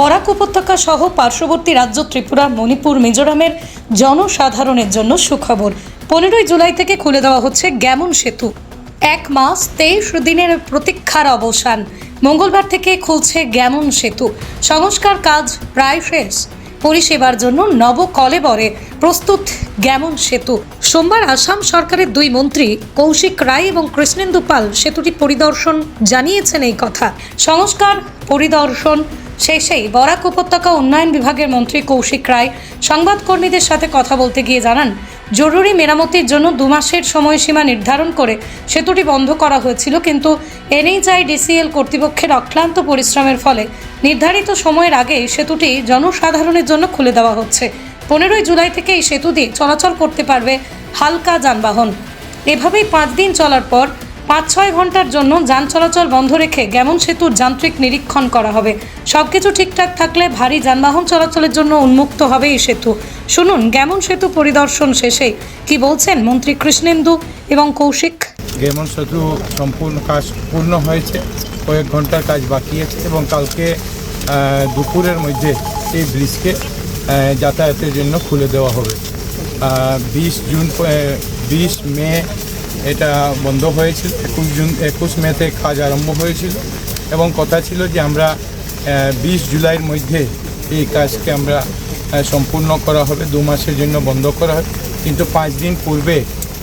বরাক উপত্যকা সহ পার্শ্ববর্তী রাজ্য ত্রিপুরা, মণিপুর, মিজোরামের জনসাধারণের জন্য সুখবর। পনেরোই জুলাই থেকে খুলে দেওয়া হচ্ছে গ্যামন সেতু। এক মাস তেইশ দিনের প্রতীক্ষার অবসান। মঙ্গলবার থেকে খুলছে গ্যামন সেতু। সংস্কার কাজ প্রায় শেষ। পরিষেবার জন্য নব কলেবরে প্রস্তুত গ্যামন সেতু। সোমবার আসাম সরকারের দুই মন্ত্রী কৌশিক রায় এবং কৃষ্ণেন্দু পাল সেতুটি পরিদর্শন জানিয়েছেন এই কথা। সংস্কার, পরিদর্শন শেষেই বরাক উপত্যকা উন্নয়ন বিভাগের মন্ত্রী কৌশিক রায় সংবাদকর্মীদের সাথে কথা বলতে গিয়ে জানান, জরুরি মেরামতির জন্য দু মাসের সময়সীমা নির্ধারণ করে সেতুটি বন্ধ করা হয়েছিল, কিন্তু এনএইচআই ডিসিএল কর্তৃপক্ষের অক্লান্ত পরিশ্রমের ফলে নির্ধারিত সময়ের আগে সেতুটি জনসাধারণের জন্য খুলে দেওয়া হচ্ছে। পনেরোই জুলাই থেকে এই সেতু দিয়ে চলাচল করতে পারবে হালকা যানবাহন। এভাবেই পাঁচ দিন চলার পর পাঁচ ছয় ঘণ্টার জন্য যান চলাচল বন্ধ রেখে গ্যামন সেতুর যান্ত্রিক নিরীক্ষণ করা হবে। সবকিছু ঠিকঠাক থাকলে ভারী যানবাহন চলাচলের জন্য উন্মুক্ত হবে এই সেতু। শুনুন, গ্যামন সেতু পরিদর্শন শেষে কি বলছেন মন্ত্রী কৃষ্ণেন্দু এবং কৌশিক? গেমন সেতু সম্পূর্ণ কাজ পূর্ণ হয়েছে, কয়েক ঘণ্টার কাজ বাকি আছে এবং কালকে দুপুরের মধ্যে এই ব্রিজকে যাতায়াতের জন্য খুলে দেওয়া হবে। বিশ জুন বিশ মে এটা বন্ধ হয়েছিল। একুশ জুন, একুশ মেতে কাজ আরম্ভ হয়েছিল এবং কথা ছিল যে আমরা বিশ জুলাইয়ের মধ্যে এই কাজকে আমরা সম্পূর্ণ করা হবে, দু মাসের জন্য বন্ধ করা হবে। কিন্তু পাঁচ দিন পূর্বে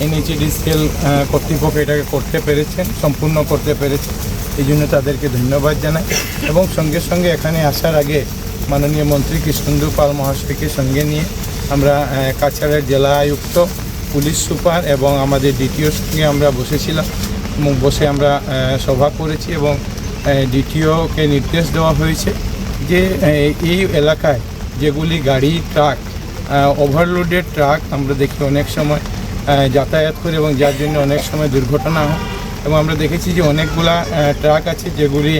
এনএইচডিসিএল কর্তৃপক্ষ এটাকে করতে পেরেছেন, সম্পূর্ণ করতে পেরেছেন। এই জন্য তাদেরকে ধন্যবাদ জানাই। এবং সঙ্গে সঙ্গে এখানে আসার আগে মাননীয় মন্ত্রী কৃষ্ণেন্দু পাল মহাশয়কে সঙ্গে নিয়ে আমরা কাছাড়ের জেলা আয়ুক্ত পুলিশ সুপার এবং আমাদের দ্বিতীয় সঙ্গে আমরা বসেছিলাম, এবং বসে আমরা সভা করেছি এবং ডিটিওকে নির্দেশ দেওয়া হয়েছে যে এই এলাকায় যেগুলি গাড়ি, ট্রাক ওভারলোডেড ট্রাক আমরা দেখি অনেক সময় যাতায়াত করে এবং যার জন্য অনেক সময় দুর্ঘটনা হয়। এবং আমরা দেখেছি যে অনেকগুলা ট্রাক আছে যেগুলি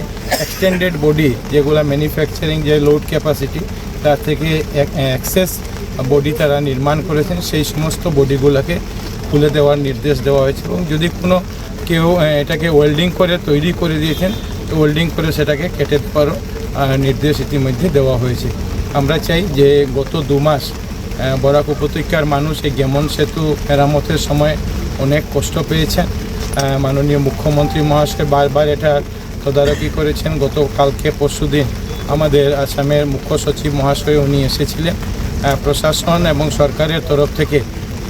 এক্সটেন্ডেড বডি যেগুলো ম্যানুফ্যাকচারিং যে লোড ক্যাপাসিটি তার থেকে অ্যাক্সেস বডি তারা নির্মাণ করেছেন, সেই সমস্ত বডিগুলোকে খুলে দেওয়ার নির্দেশ দেওয়া হয়েছে এবং যদি কোনো কেউ এটাকে ওয়েল্ডিং করে তৈরি করে দিয়েছেন, তো ওয়েল্ডিং করে সেটাকে কেটে দেওয়ারও নির্দেশ ইতিমধ্যে দেওয়া হয়েছে। আমরা চাই যে গত দু মাস বরাক উপত্যকার মানুষ এই গেমন সেতু মেরামতের সময় অনেক কষ্ট পেয়েছেন। মাননীয় মুখ্যমন্ত্রী মহাশয় বারবার এটা তদারকি করেছেন। গত কালকে পরশুদিন আমাদের আসামের মুখ্য সচিব মহাশয় উনি এসেছিলেন। প্রশাসন এবং সরকারের তরফ থেকে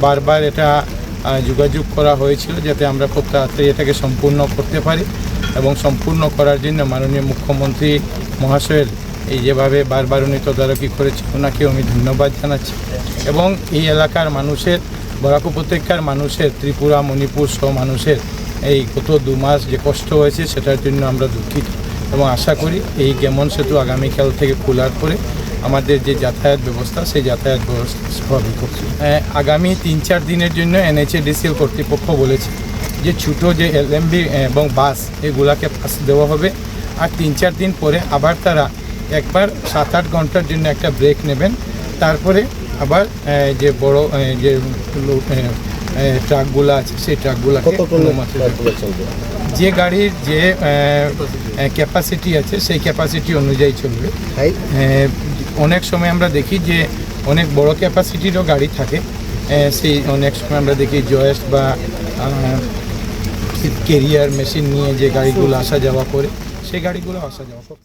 বারবার এটা যোগাযোগ করা হয়েছিল যাতে আমরা খুব তাড়াতাড়ি এটাকে সম্পূর্ণ করতে পারি এবং সম্পূর্ণ করার জন্য মাননীয় মুখ্যমন্ত্রী মহাশয়ের এই যেভাবে বারবার উনি তদারকি করেছে ওনাকে আমি ধন্যবাদ জানাচ্ছি। এবং এই এলাকার মানুষের, বরাক উপত্যকার মানুষের, ত্রিপুরা, মণিপুর সহ মানুষের এই গত দু মাস যে কষ্ট হয়েছে সেটার জন্য আমরা দুঃখিত। এবং আশা করি এই গেমন সেতু আগামীকাল থেকে খোলার পরে আমাদের যে যাতায়াত ব্যবস্থা সেই যাতায়াত ব্যবস্থা স্বাভাবিক হচ্ছে আগামী তিন চার দিনের জন্য এনএচএডিসিএল কর্তৃপক্ষ বলেছে যে ছোটো যে এলএমবি এবং বাস এগুলাকে পাস দেওয়া হবে। আর তিন চার দিন পরে আবার তারা একবার সাত আট ঘণ্টার জন্য একটা ব্রেক নেবেন। তারপরে আবার যে বড় যে ট্রাকগুলো আছে সেই। চলবে? যে গাড়ির যে ক্যাপাসিটি আছে সেই ক্যাপাসিটি অনুযায়ী চলবে। অনেক সময় আমরা দেখি যে অনেক বড় ক্যাপাসিটিরও গাড়ি থাকে। সেই অনেক সময় আমরা দেখি জয়েস্ট বা কেরিয়ার মেশিন নিয়ে যে গাড়িগুলো আসা যাওয়া করে, সেই গাড়িগুলো আসা যাওয়া করে।